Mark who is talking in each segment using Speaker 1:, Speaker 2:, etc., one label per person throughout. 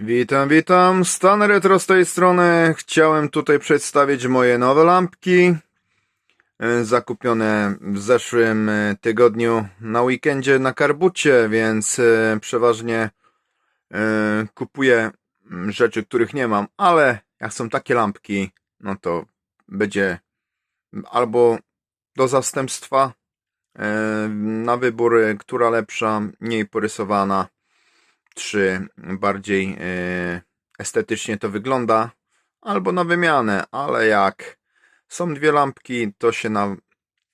Speaker 1: Witam, witam. Stan Retro z tej strony. Chciałem tutaj przedstawić moje nowe lampki. e, Zakupione w zeszłym e, tygodniu na weekendzie na Karbucie, więc e, przeważnie kupuję mm, rzeczy, których nie mam, ale jak są takie lampki, no to będzie albo do zastępstwa na wybór, która lepsza, mniej porysowana czy bardziej e, estetycznie to wygląda, albo na wymianę, ale jak są dwie lampki, to się na,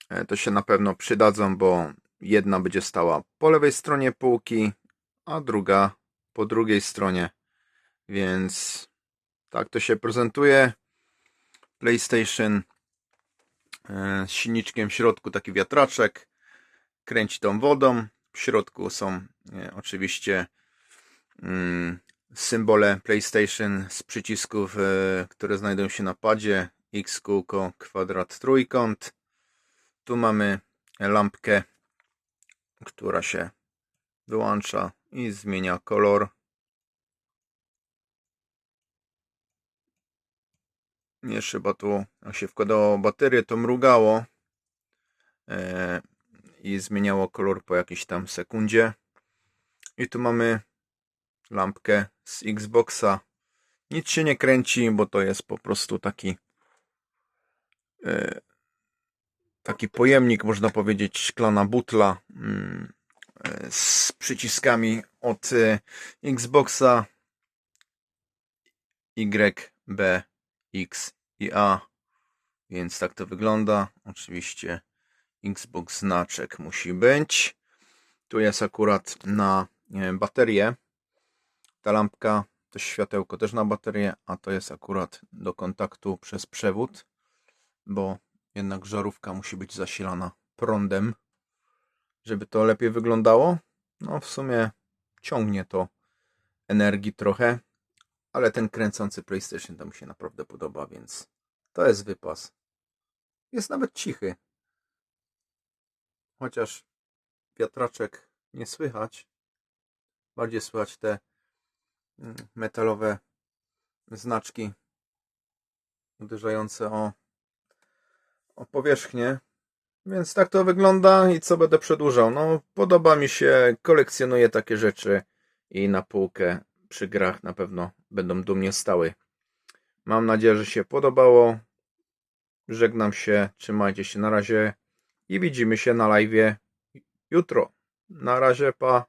Speaker 1: e, to się na pewno przydadzą, bo jedna będzie stała po lewej stronie półki, a druga po drugiej stronie, więc tak to się prezentuje. PlayStation e, z silniczkiem w środku, taki wiatraczek, kręci tą wodą, w środku są oczywiście symbole PlayStation z przycisków, e, które znajdują się na padzie. X, kółko, kwadrat, trójkąt. Tu mamy lampkę, która się wyłącza i zmienia kolor. Jeszcze chyba tu jak się wkładało baterię, to mrugało e, i zmieniało kolor po jakiejś tam sekundzie. I tu mamy lampkę z Xboxa. Nic się nie kręci, bo to jest po prostu taki e, taki pojemnik, można powiedzieć, szklana butla mm, e, z przyciskami od e, Xboxa Y, B, X i A. Więc tak to wygląda. Oczywiście Xbox znaczek musi być. Tu jest akurat na baterię ta lampka, to światełko też na baterię, a to jest akurat do kontaktu przez przewód, bo jednak żarówka musi być zasilana prądem, żeby to lepiej wyglądało. No w sumie ciągnie to energii trochę, ale ten kręcący PlayStation to mi się naprawdę podoba, więc to jest wypas. Jest nawet cichy. Chociaż wiatraczek nie słychać. Bardziej słychać te metalowe znaczki uderzające o, o powierzchnię. Więc tak to wygląda i co będę przedłużał? No, podoba mi się, kolekcjonuję takie rzeczy i na półkę przy grach na pewno będą dumnie stały. Mam nadzieję, że się podobało. Żegnam się, trzymajcie się na razie i widzimy się na live jutro. Na razie, pa.